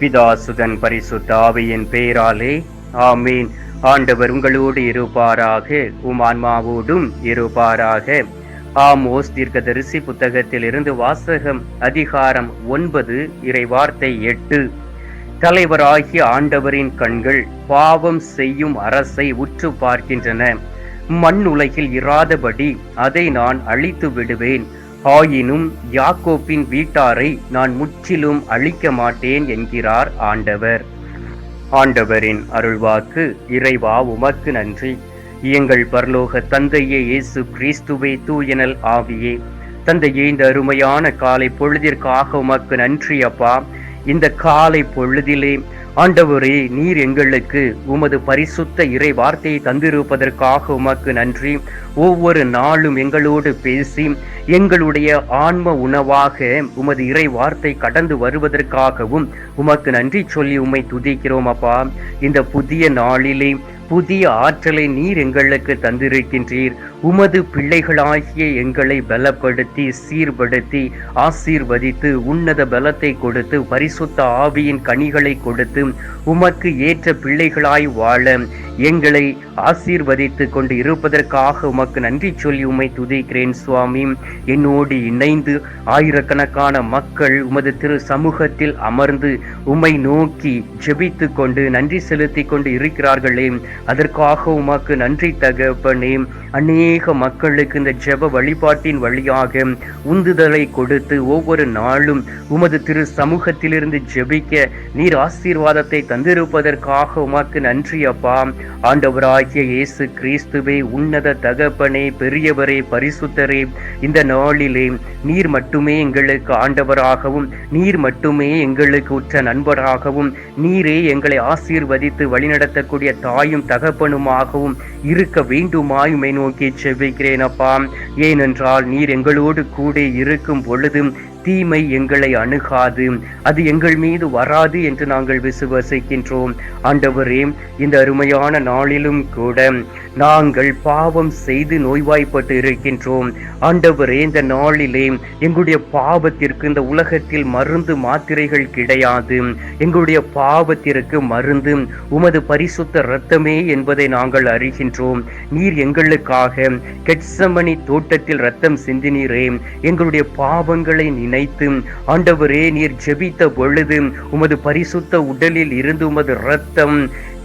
பிதாசுதன் பரிசுத்தாவியின் பெயராலே ஆமீன். ஆண்டவர் உங்களோடு இருப்பாராக உமான்மாவோடும் இருப்பாராக. ஆமோஸ் தீர்க்கதரிசி புத்தகத்தில் இருந்து வாசகம் அதிகாரம் ஒன்பது இறைவார்த்தை எட்டு. தலைவராகிய ஆண்டவரின் கண்கள் பாவம் செய்யும் அரசை உற்று பார்க்கின்றன. மண் உலகில் இராதபடி அதை நான் அழித்து விடுவேன். ஆயினும் யாக்கோப்பின் வீட்டாரை நான் முற்றிலும் அழிக்க மாட்டேன் என்கிறார் ஆண்டவர். ஆண்டவரின் அருள்வாக்கு இறைவா உமக்கு நன்றி. எங்கள் பரலோக தந்தையே இயேசு கிறிஸ்துவே தூயனல் ஆவியே. தந்தையே இந்த அருமையான காலை பொழுதிற்காக உமக்கு நன்றி அப்பா. இந்த காலை பொழுதிலே ஆண்டவரே நீர் எங்களுக்கு உமது பரிசுத்த இறை வார்த்தையை தந்திருப்பதற்காக உமக்கு நன்றி. ஒவ்வொரு நாளும் எங்களோடு பேசி எங்களுடைய ஆன்ம உணவாக உமது இறை வார்த்தை கடந்து வருவதற்காகவும் உமக்கு நன்றி சொல்லி உம்மை துதிக்கிறோம் அப்பா. இந்த புதிய நாளிலே புதிய ஆற்றலை நீர் எங்களுக்கு தந்திருக்கின்றீர். உமது பிள்ளைகளாகிய எங்களை பலப்படுத்தி சீர்படுத்தி ஆசீர்வதித்து உன்னத பலத்தை கொடுத்து பரிசுத்த ஆவியின் கனிகளை கொடுத்து உமக்கு ஏற்ற பிள்ளைகளாய் வாழ எங்களை ஆசீர்வதித்து கொண்டு இருப்பதற்காக உமக்கு நன்றி சொல்லி உம்மை துதிக்கிறேன் சுவாமி. என்னோடு இணைந்து ஆயிரக்கணக்கான மக்கள் உமது திரு சமூகத்தில் அமர்ந்து உம்மை நோக்கி ஜெபித்து கொண்டு நன்றி செலுத்தி கொண்டு இருக்கிறார்களே. அதற்காக உமக்கு நன்றி தகப்பனே அநேக மக்களுக்கு இந்த ஜெப வழிபாட்டின் வழியாக உந்துதலை கொடுத்து ஒவ்வொரு நாளும் உமது திரு சமூகத்திலிருந்து ஜெபிக்க நீர் ஆசீர்வாதத்தை தந்திருப்பதற்காக உமக்கு நன்றி அப்பா. ஆண்டவராகிய இயேசு கிறிஸ்துவே உன்னத தகப்பனே பெரியவரே பரிசுத்தரே இந்த நாளிலே நீர் மட்டுமே எங்களுக்கு ஆண்டவராகவும் நீர் மட்டுமே எங்களுக்கு உற்ற நண்பராகவும் நீரே எங்களை ஆசீர்வதித்து வழிநடத்தக்கூடிய தாயும் தகப்பனுமாகவும் இருக்க வேண்டுமாயுமை நோக்கி செவிக்கிறேன் அப்பா ஏனென்றால் நீர் எங்களோடு கூட இருக்கும் பொழுதும் தீமை எங்களை அணுகாது. அது எங்கள் மீது வராது என்று நாங்கள் விசுவசிக்கின்றோம். ஆண்டவரே இந்த அருமையான நாளிலும் கூட நாங்கள் பாவம் செய்து நோய்வாய்ப்பட்டு இருக்கின்றோம். ஆண்டவரே இந்த நாளிலே எங்களுடைய பாவத்திற்கு இந்த உலகத்தில் மருந்து மாத்திரைகள் கிடையாது. எங்களுடைய பாவத்திற்கு மருந்து உமது பரிசுத்த இரத்தமே என்பதை நாங்கள் அறிகின்றோம். நீர் எங்களுக்காக கெட்சமணி தோட்டத்தில் ரத்தம் சிந்தினீரே. எங்களுடைய பாவங்களை நினைத்து ஆண்டவரே நீர் ஜெபித்த பொழுது உமது பரிசுத்த உடலில் இருந்து உமது இரத்தம்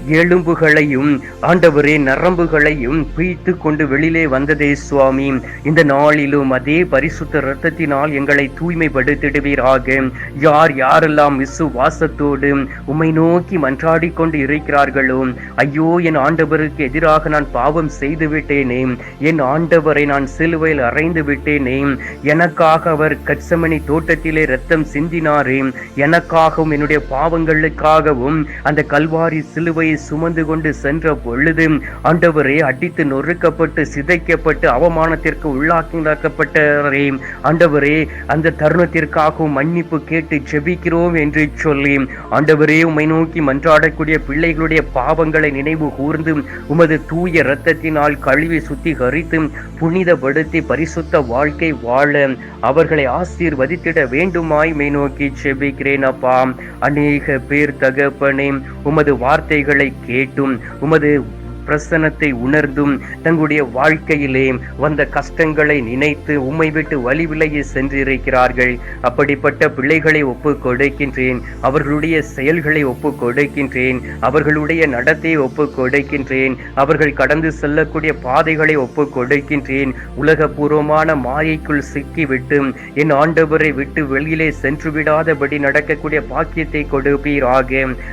எலும்புகளையும் ஆண்டவரே நரம்புகளையும் பிய்த்து கொண்டு வெளியிலே வந்ததே சுவாமி. இந்த நாளிலும் அதே பரிசுத்த இரத்தத்தினால் எங்களை தூய்மைப்படுத்திடுவீராக. யார் யாரெல்லாம் விசுவாசத்தோடு உம்மை நோக்கி மன்றாடி கொண்டு இருக்கிறார்களோ ஐயோ என் ஆண்டவருக்கு எதிராக நான் பாவம் செய்து விட்டேனே. என் ஆண்டவரை நான் சிலுவையில் அறைந்து விட்டேனே. எனக்காக அவர் கட்சமணி தோட்டத்திலே ரத்தம் சிந்தினாரே. எனக்காகவும் என்னுடைய பாவங்களுக்காகவும் அந்த கல்வாரி சிலுவை சுமந்து கொண்டு சென்ற பொழுது ஆண்டவரே அடித்து நொறுக்கப்பட்டு சிதைக்கப்பட்டு அவமானத்திற்கு உள்ளாக்கப்பட்டவரே ஆண்டவரே அந்த தருணத்திற்காகவும் மன்னிப்பு கேட்டு ஜெபிக்கிறோம் என்று சொல்லி ஆண்டவரே உமை நோக்கி மன்றாடக்கூடிய பிள்ளைகளுடைய பாவங்களை நினைவு கூர்ந்து உமது தூய இரத்தத்தினால் கழுவி சுத்திகரித்து புனிதப்படுத்தி பரிசுத்த வாழ்க்கை வாழ அவர்களை ஆசீர்வதித்திட வேண்டுமாய் மை நோக்கி செபிக்கிறேன் அப்பா. அநேக பேர் தகப்பனே உமது வார்த்தைகளை கேட்டும். உமது பிரசனத்தை உணர்ந்தும் தங்களுடைய வாழ்க்கையிலே வந்த கஷ்டங்களை நினைத்து உம்மை விட்டு வழி விலகி சென்றிருக்கிறார்கள். அப்படிப்பட்ட பிள்ளைகளை ஒப்பு கொடுக்கின்றேன். அவர்களுடைய செயல்களை ஒப்பு கொடுக்கின்றேன். அவர்களுடைய நடத்தையை ஒப்பு கொடுக்கின்றேன். அவர்கள் கடந்து செல்லக்கூடிய பாதைகளை ஒப்பு கொடுக்கின்றேன். உலகபூர்வமான மாயைக்குள் சிக்கிவிட்டு என் ஆண்டவரை விட்டு வெளியிலே சென்று விடாதபடி நடக்கக்கூடிய பாக்கியத்தை கொடுப்பீராக.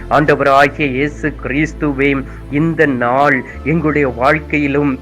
ஆண்டவராகிய இயேசு கிறிஸ்துவே இந்த நாள் எங்களுடைய வாழ்க்கையிலும்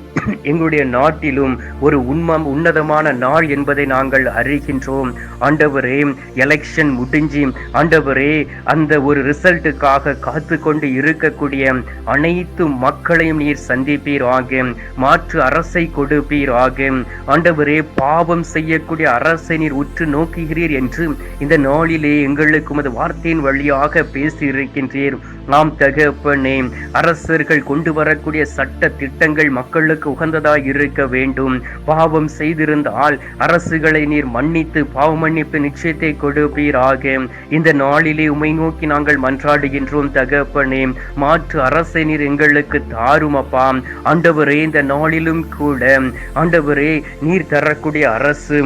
எங்களுடைய நாட்டிலும் ஒரு உண்மம் உன்னதமான நாள் என்பதை நாங்கள் அறிகின்றோம். ஆண்டவரே எலெக்ஷன் முடிஞ்சு ஆண்டவரே அந்த ஒரு ரிசல்ட்டுக்காக காத்து கொண்டு இருக்கக்கூடிய அனைத்து மக்களையும் நீர் சந்திப்பீர் ஆகும் மாற்று அரசை கொடுப்பீர் ஆகும் ஆண்டவரே பாவம் செய்யக்கூடிய அரசை நீர் உற்று நோக்குகிறீர் என்று இந்த நாளிலே எங்களுக்கு உமது வார்த்தையின் வழியாக பேசியிருக்கின்றீர். நாம் தகப்பனே அரசர்கள் கொண்டு வரக்கூடிய சட்ட திட்டங்கள் மக்களுக்கு உகந்ததாய் இருக்க வேண்டும். பாவம் செய்திருந்தால் அரசுகளை நீர் மன்னித்து பாவ மன்னிப்பு நிச்சயத்தை கொடுப்பீராக. இந்த நாளிலே உமை நோக்கி நாங்கள் மன்றாடுகின்றோம் தகப்பனே மாற்று அரசை நீர் எங்களுக்கு தாரும் அப்பா ஆண்டவரே இந்த நாளிலும் கூட ஆண்டவரே நீர் தரக்கூடிய அரசு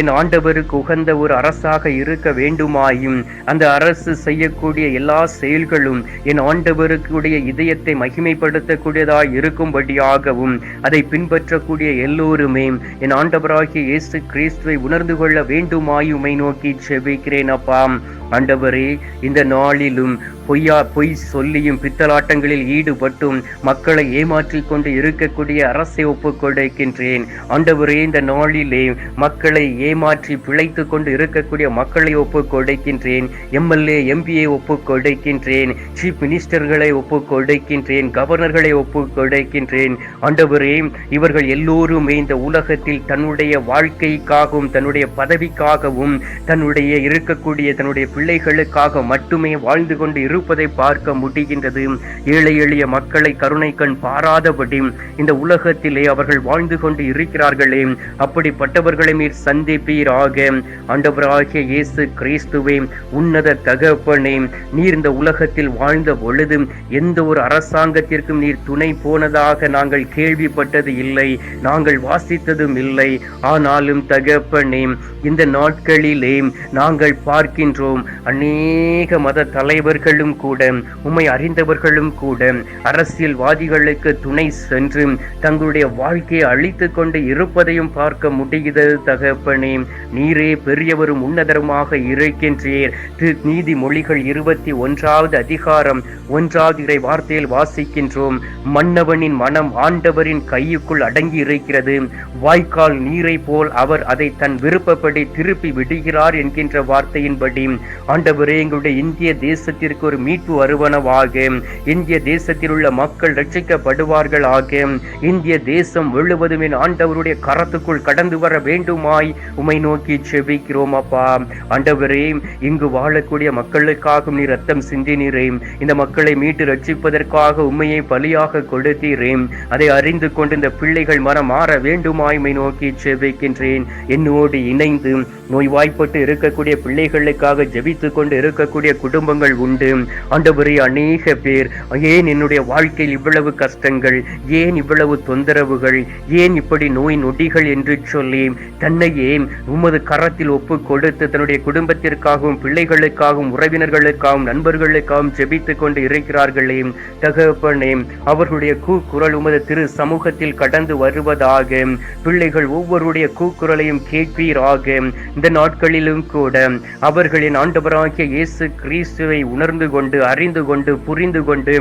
என் ஆண்டவருக்கு உகந்த ஒரு அரசாக இருக்க வேண்டுமாயும். அந்த அரசு செய்யக்கூடிய எல்லா செயல்களும் என் ஆண்டவருக்குடைய இதயத்தை மகிமைப்படுத்தக்கூடியதாய் இருக்கும்படியாகவும் அதை பின்பற்றக்கூடிய எல்லோருமே என் ஆண்டவராகிய இயேசு கிறிஸ்துவை உணர்ந்து கொள்ள வேண்டுமாயுமை நோக்கி செபிக்கிறேன் அப்பா. ஆண்டவரே இந்த நாளிலும் பொய்யா பொய் சொல்லியும் பித்தலாட்டங்களில் ஈடுபட்டும் மக்களை ஏமாற்றிக் கொண்டு இருக்கக்கூடிய அரசை ஒப்புக் கொடுக்கின்றேன். ஆண்டவரே இந்த நாளிலே மக்களை ஏமாற்றி பிழைத்து கொண்டு இருக்கக்கூடிய மக்களை ஒப்புக் கொடுக்கின்றேன். எம்எல்ஏ எம்பியை ஒப்புக் கொடுக்கின்றேன். சீஃப் மினிஸ்டர்களை ஒப்புக் கொடுக்கின்றேன். கவர்னர்களை ஒப்புக் கொடுக்கின்றேன். ஆண்டவரே இவர்கள் எல்லோருமே இந்த உலகத்தில் தன்னுடைய வாழ்க்கைக்காகவும் தன்னுடைய பதவிக்காகவும் தன்னுடைய இருக்கக்கூடிய தன்னுடைய பிள்ளைகளுக்காக மட்டுமே வாழ்ந்து கொண்டு இருப்பதை பார்க்க முடிகின்றது. ஏழை எளிய மக்களை கருணை கண் பாராதபடி இந்த உலகத்திலே அவர்கள் வாழ்ந்து கொண்டு இருக்கிறார்களே. அப்படிப்பட்டவர்களை நீர் சந்திப்பீராக. ஆண்டவராகிய இயேசு கிறிஸ்துவே உன்னத தகப்பனே நீர் இந்த உலகத்தில் வாழ்ந்த பொழுது எந்த ஒரு அரசாங்கத்திற்கும் நீர் துணை போனதாக நாங்கள் கேள்விப்பட்டது இல்லை. நாங்கள் வாசித்ததும் இல்லை. ஆனாலும் தகப்பனே இந்த நாட்களிலே நாங்கள் பார்க்கின்றோம் அநேக மத தலைவர்களும் கூட உம்மை அறிந்தவர்களும் கூட அரசியல்வாதிகளுக்கு துணை சென்று தங்களுடைய வாழ்க்கையை அழித்து கொண்டு இருப்பதையும் பார்க்க முடிகிறது தகப்பனே. நீரே பெரியவரும் உன்னதருமாக இருக்கின்றீர். திரு நீதிமொழிகள் இருபத்தி ஒன்றாவது அதிகாரம் ஒன்றாவது இறை வார்த்தையில் வாசிக்கின்றோம். மன்னவனின் மனம் ஆண்டவரின் கையுக்குள் அடங்கி இருக்கிறது வாய்க்கால் நீரை போல் அவர் அதை தன் விருப்பப்படி திருப்பி விடுகிறார் என்கின்ற வார்த்தையின்படி ஆண்டவரே எங்களுடைய இந்திய தேசத்திற்கு ஒரு மீட்பு வருவனவாக. இந்திய தேசத்தில் உள்ள மக்கள் ரட்சிக்கப்படுவார்கள் ஆக. இந்திய தேசம் முழுவதும் என் ஆண்டவருடைய கரத்துக்குள் கடந்து வர வேண்டுமாய் உமை நோக்கி செபிக்கிறோம் அப்பா. ஆண்டவரே இங்கு வாழக்கூடிய மக்களுக்காக நீ ரத்தம் சிந்தினீரே. இந்த மக்களை மீட்டு ரட்சிப்பதற்காக உண்மையை பலியாக கொடுத்தீரே. அதை அறிந்து கொண்டு இந்த பிள்ளைகள் மனம் மாற வேண்டுமாய் உமை நோக்கி செபிக்கின்றேன். என்னோடு இணைந்து நோய்வாய்ப்பட்டு இருக்கக்கூடிய பிள்ளைகளுக்காக ஜெபித்து கொண்டு இருக்கக்கூடிய குடும்பங்கள் உண்டு. ஆண்டவரே அநேக பேர் ஏன் என்னுடைய வாழ்க்கையில் இவ்வளவு கஷ்டங்கள் ஏன் இவ்வளவு தொந்தரவுகள் ஏன் இப்படி நோய் நொடிகள் என்று சொல்லி தன்னையே உமது கரத்தில் ஒப்பு கொடுத்து தன்னுடைய குடும்பத்திற்காகவும் பிள்ளைகளுக்காகவும் உறவினர்களுக்காகவும் நண்பர்களுக்காகவும் ஜெபித்து கொண்டு இருக்கிறார்களே. தகப்பனே அவர்களுடைய கூக்குரல் உமது திரு சமூகத்தில் கடந்து வருவதாக பிள்ளைகள் ஒவ்வொருடைய கூக்குரலையும் கேட்பீராக. இந்த நாட்களிலும் கூட அவர்களின் ஆண்டவராகிய இயேசு கிறிஸ்துவை உணர்ந்து கொண்டு அறிந்து கொண்டு புரிந்து கொண்டு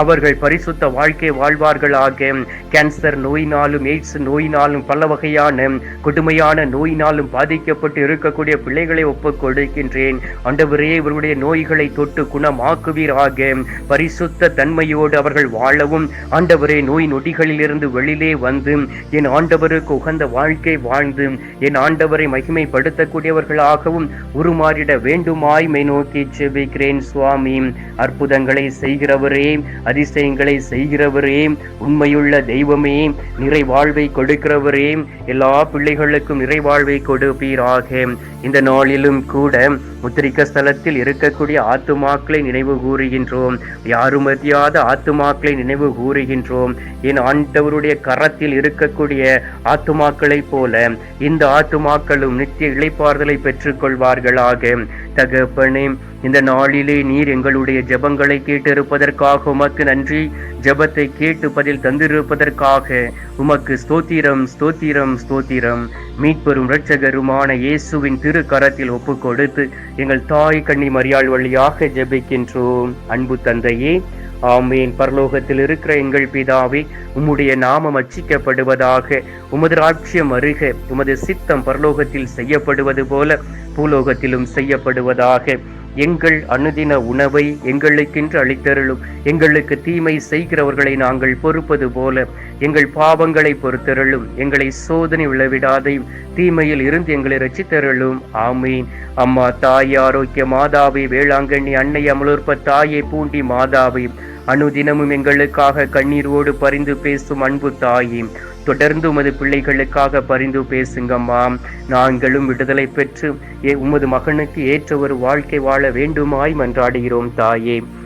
அவர்கள் பரிசுத்த வாழ்க்கை வாழ்வார்களாக. கேன்சர் நோயினாலும் எய்ட்ஸ் நோயினாலும் பல வகையான கொடுமையான நோயினாலும் பாதிக்கப்பட்டு இருக்கக்கூடிய பிள்ளைகளை ஒப்புக் கொடுக்கின்றேன். ஆண்டவரே இவருடைய நோய்களை தொட்டு குணமாக்குவீராக. பரிசுத்த தன்மையோடு அவர்கள் வாழவும். ஆண்டவரே நோய் நொடிகளிலிருந்து வெளியிலே வந்து என் ஆண்டவருக்கு உகந்த வாழ்க்கை வாழ்ந்து என் ஆண்டவரை மகிமைப்படுத்தக்கூடியவர்களாகவும் உருமாறிட வேண்டும் மை நோக்கி செபிக்கிறேன் சுவாமி. அற்புதங்களை செய்கிறவரே அதிசயங்களை செய்கிறவரே உண்மையுள்ள தெய்வமே நிறைவாழ்வை கொடுக்கிறவரே எல்லா பிள்ளைகளுக்கும் நிறைவாழ்வை கொடுப்பீராக. இந்த நாளிலும் கூட முத்திரிக்க ஸ்தலத்தில் இருக்கக்கூடிய ஆத்துமாக்களை நினைவு கூறுகின்றோம். யாரும் அறியாத ஆத்துமாக்களை நினைவு கூறுகின்றோம். என் ஆண்டவருடைய கரத்தில் இருக்கக்கூடிய ஆத்துமாக்களைப் போல இந்த ஆத்துமாக்களும் நித்திய இளைப்பாறுதலை பெற்றுக்கொள்வார்களாக. தகப்பனே இந்த நாளிலே நீர் எங்களுடைய ஜெபங்களை கேட்டிருப்பதற்காக உமக்கு நன்றி. ஜெபத்தை கேட்டு பதில் தந்திருப்பதற்காக உமக்கு ஸ்தோத்திரம் ஸ்தோத்திரம் ஸ்தோத்திரம். மீட்பெரும் இரட்சகருமான இயேசுவின் திரு கரத்தில் ஒப்பு கொடுத்து எங்கள் தாய் கண்ணி மரியாள் வழியாக ஜெபிக்கின்றோம். அன்பு தந்தையே ஆமேன். பரலோகத்தில் இருக்கிற எங்கள் பிதாவே உம்முடைய நாமம் அச்சிக்கப்படுவதாக உமது ராட்சியம் அருக உமது சித்தம் பரலோகத்தில் செய்யப்படுவது போல பூலோகத்திலும் செய்யப்படுவதாக. எங்கள் அனுதின உணவை எங்களுக்கென்று அளித்தருளும். எங்களுக்கு தீமை செய்கிறவர்களை நாங்கள் பொறுப்பது போல எங்கள் பாவங்களை பொறுத்தருளும். எங்களை சோதனை விளைவிடாதையும் தீமையில் இருந்து எங்களை ரசித்தருளும் ஆமீன். அம்மா தாய் ஆரோக்கிய மாதாவை வேளாங்கண்ணி அன்னை அமலூர்ப்ப தாயை பூண்டி மாதாவை அனுதினமும் எங்களுக்காக கண்ணீரோடு பரிந்து பேசும் அன்பு தாயி. தொடர்ந்து உமது பிள்ளைகளுக்காக பரிந்து பேசுங்கம்மா. நாங்களும் விடுதலை பெற்று ஏ- உமது மகனுக்கு ஏற்ற ஒரு வாழ்க்கை வாழ வேண்டுமாய் மன்றாடுகிறோம் தாயே.